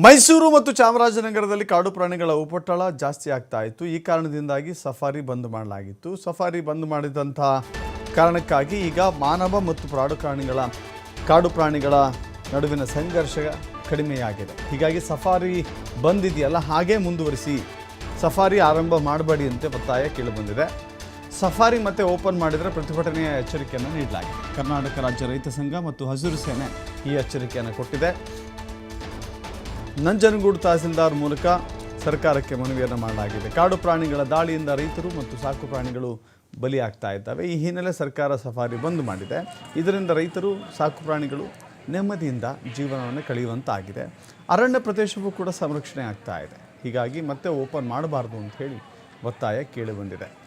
ಮೈಸೂರು ಮತ್ತು ಚಾಮರಾಜನಗರದಲ್ಲಿ ಕಾಡು ಪ್ರಾಣಿಗಳ ಉಪಟಳ ಜಾಸ್ತಿ ಆಗ್ತಾ ಇತ್ತು. ಈ ಕಾರಣದಿಂದಾಗಿ ಸಫಾರಿ ಬಂದ್ ಮಾಡಲಾಗಿತ್ತು. ಸಫಾರಿ ಬಂದ್ ಮಾಡಿದಂಥ ಕಾರಣಕ್ಕಾಗಿ ಈಗ ಮಾನವ ಮತ್ತು ಪ್ರಾಡು ಪ್ರಾಣಿಗಳ, ಕಾಡು ಪ್ರಾಣಿಗಳ ನಡುವಿನ ಸಂಘರ್ಷ ಕಡಿಮೆಯಾಗಿದೆ. ಹೀಗಾಗಿ ಸಫಾರಿ ಬಂದ್ ಇದೆಯಲ್ಲ ಹಾಗೇ ಮುಂದುವರಿಸಿ ಸಫಾರಿ ಆರಂಭ ಮಾಡಬೇಡಿ ಅಂತ ಒತ್ತಾಯ ಕೇಳಿಬಂದಿದೆ. ಸಫಾರಿ ಮತ್ತೆ ಓಪನ್ ಮಾಡಿದರೆ ಪ್ರತಿಭಟನೆಯ ಎಚ್ಚರಿಕೆಯನ್ನು ನೀಡಲಾಗಿದೆ. ಕರ್ನಾಟಕ ರಾಜ್ಯ ರೈತ ಸಂಘ ಮತ್ತು ಹಸಿರು ಸೇನೆ ಈ ಎಚ್ಚರಿಕೆಯನ್ನು ಕೊಟ್ಟಿದೆ. ನಂಜನಗೂಡು ತಹಸೀಲ್ದಾರ್ ಮೂಲಕ ಸರ್ಕಾರಕ್ಕೆ ಮನವಿಯನ್ನು ಮಾಡಲಾಗಿದೆ. ಕಾಡು ಪ್ರಾಣಿಗಳ ದಾಳಿಯಿಂದ ರೈತರು ಮತ್ತು ಸಾಕು ಪ್ರಾಣಿಗಳು ಬಲಿಯಾಗ್ತಾ ಇದ್ದಾವೆ. ಈ ಹಿನ್ನೆಲೆ ಸರ್ಕಾರ ಸಫಾರಿ ಬಂದ್ ಮಾಡಿದೆ. ಇದರಿಂದ ರೈತರು, ಸಾಕು ಪ್ರಾಣಿಗಳು ನೆಮ್ಮದಿಯಿಂದ ಜೀವನವನ್ನು ಕಳೆಯುವಂತಾಗಿದೆ. ಅರಣ್ಯ ಪ್ರದೇಶವೂ ಕೂಡ ಸಂರಕ್ಷಣೆ ಆಗ್ತಾ ಇದೆ. ಹೀಗಾಗಿ ಮತ್ತೆ ಓಪನ್ ಮಾಡಬಾರ್ದು ಅಂತ ಹೇಳಿ ಒತ್ತಾಯ ಕೇಳಿಬಂದಿದೆ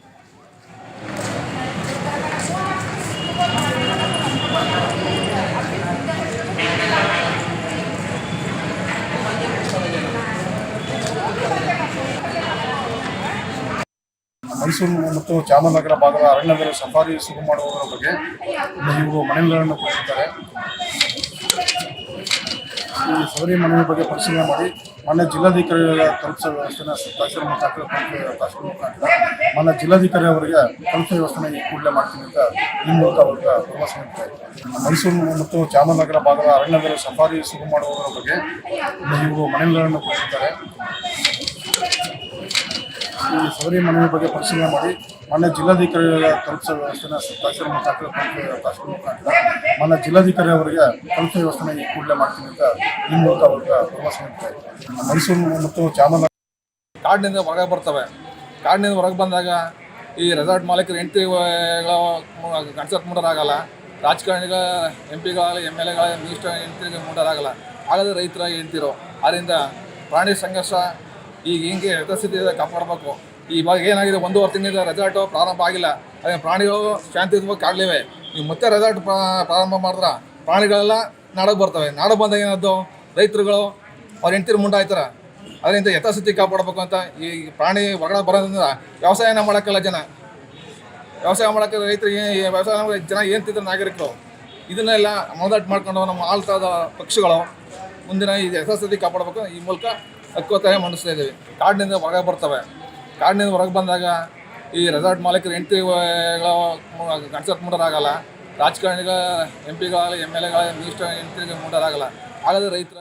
ಮೈಸೂರು ಮತ್ತು ಚಾಮರಾಜನಗರ ಭಾಗದ ಅರಣ್ಯದಲ್ಲಿ ಸಫಾರಿ ಶುರು ಮಾಡುವುದರ ಬಗ್ಗೆ ಇವರು ಮನವಿಗಳನ್ನು ಕೊಟ್ಟಿದ್ದಾರೆ. ಈ ಸದರಿ ಮನವಿ ಬಗ್ಗೆ ಪರಿಶೀಲನೆ ಮಾಡಿ ಮೊನ್ನೆ ಜಿಲ್ಲಾಧಿಕಾರಿಗಳ ತಲುಪಿಸುವ ವ್ಯವಸ್ಥೆನ ತಹಸೀಲ್ ಮುಖಾಂತರ ಮಾನ್ಯ ಜಿಲ್ಲಾಧಿಕಾರಿ ಅವರಿಗೆ ತಲುಪಿಸುವ ವ್ಯವಸ್ಥೆನ ಕೂಡಲೇ ಮಾಡ್ತೀನಿ ಅಂತ ಈ ಮೂಲಕ ಅವ್ರಿಗೆ ಭರವಸೆ ನೀಡ್ತಾ ಇದ್ದಾರೆ. ಮೈಸೂರು ಮತ್ತು ಚಾಮರಾಜನಗರ ಭಾಗದ ಅರಣ್ಯದಲ್ಲಿ ಸಫಾರಿ ಶುರು ಮಾಡುವುದರ ಬಗ್ಗೆ ಇವರು ಮನವಿಗಳನ್ನು ಕೊಟ್ಟಿದ್ದಾರೆ. ಈ ಸದರಿ ಮನವಿ ಬಗ್ಗೆ ಪರಿಶೀಲನೆ ಮಾಡಿ ಮೊನ್ನೆ ಜಿಲ್ಲಾಧಿಕಾರಿಗಳ ತಲುಪಿಸೋ ವ್ಯವಸ್ಥೆನ ತಹಸೀಲ್ ಮುಖಾಂತರ ತಹಸೀಲ್ ಮುಖಾಂತರ ಮಾನ್ಯ ಜಿಲ್ಲಾಧಿಕಾರಿ ಅವರಿಗೆ ತಲುಪಿಸೋ ವ್ಯವಸ್ಥೆನ ಈ ಕೂಡಲೇ ಮಾಡ್ತೀನಿ ಅಂತ ಈ ಮೂಲಕ ಅವ್ರಿಗೆ ಭರವಸೆ ಇದ್ದಾರೆ. ಮೈಸೂರು ಮತ್ತು ಚಾಮರಾಜನಗರ ಕಾಡಿನಿಂದ ಹೊರಗೆ ಬರ್ತವೆ. ಕಾಡಿನಿಂದ ಹೊರಗೆ ಬಂದಾಗ ಈ ರೆಸಾರ್ಟ್ ಮಾಲೀಕರು ಹೆಂಡತಿಗಳ ಕನ್ಸರ್ಟ್ ಮಾಡೋರಾಗಲ್ಲ. ರಾಜಕಾರಣಿಗಳ ಎಂ ಪಿಗಳಾಗಲಿ ಎಂ ಎಲ್ ಎಗಳ ಮಿನಿಸ್ಟರ್ ಹೆಂಡತಿಗೆ ಮಾಡೋರಾಗಲ್ಲ. ಹಾಗಾದರೆ ರೈತರ ಹೆಂಡ್ತಿರು. ಆದ್ದರಿಂದ ಪ್ರಾಣಿ ಸಂಘರ್ಷ ಈಗ ಹಿಂಗೆ ಯಥಾಸ್ಥಿತಿ ಕಾಪಾಡಬೇಕು. ಇವಾಗ ಏನಾಗಿದೆ? ಒಂದೂವರೆ ತಿಂಗಳಿಂದ ರೆಸಾರ್ಟು ಪ್ರಾರಂಭ ಆಗಿಲ್ಲ. ಅದೇ ಪ್ರಾಣಿಗಳು ಶಾಂತಿಯುತವಾಗಿ ಕಾಡಲಿವೆ ನೀವು ಮತ್ತೆ ರೆಸಾರ್ಟ್ ಪ್ರಾರಂಭ ಮಾಡಿದ್ರೆ ಪ್ರಾಣಿಗಳೆಲ್ಲ ನಾಡಕ್ಕೆ ಬರ್ತವೆ. ನಾಡಕ್ಕೆ ಬಂದಾಗ ಏನಾದ್ದು? ರೈತರುಗಳು ಅವ್ರ ಹೆಂಡ್ತಿರು ಮುಂಡಾಯ್ತಾರೆ. ಅದರಿಂದ ಯಥಾಸ್ಥಿತಿ ಕಾಪಾಡಬೇಕು ಅಂತ ಈ ಪ್ರಾಣಿ ಹೊರಗಡೆ ಬರೋದ್ರಿಂದ ವ್ಯವಸಾಯನ ಮಾಡೋಕ್ಕಲ್ಲ ಜನ. ವ್ಯವಸಾಯ ಮಾಡೋಕ್ಕೆ ರೈತರು ಏನು ವ್ಯವಸಾಯ ಜನ ಏನು ನಾಗರಿಕರು? ಇದನ್ನೆಲ್ಲ ಮೊದಲಾಟ ಮಾಡ್ಕೊಂಡು ನಮ್ಮ ಆಳ್ತಾದ ಪಕ್ಷಿಗಳು ಮುಂದಿನ ಈ ಯಥಾಸ್ಥಿತಿ ಕಾಪಾಡಬೇಕು ಈ ಮೂಲಕ ಹಕ್ಕೊತ್ತಾಯ ಮಂಡಿಸ್ತಾ ಇದ್ದೀವಿ. ಕಾಡಿನಿಂದ ಹೊರಗೆ ಬರ್ತವೆ. ಕಾಡಿನಿಂದ ಹೊರಗೆ ಬಂದಾಗ ಈ ರೆಸಾರ್ಟ್ ಮಾಲೀಕರು ಹೆಂಡತಿಗಳ ಕನ್ಸರ್ಟ್ ಮಾಡೋರಾಗಲ್ಲ. ರಾಜಕಾರಣಿಗಳ ಎಂ ಪಿಗಳ ಎಂ ಎಲ್ ಎಗಳ ಮಿನಿಸ್ಟರ್ ಹೆಂಡತಿಗೆ ಮಾಡೋರಾಗಲ್ಲ. ಹಾಗಾದರೆ ರೈತರ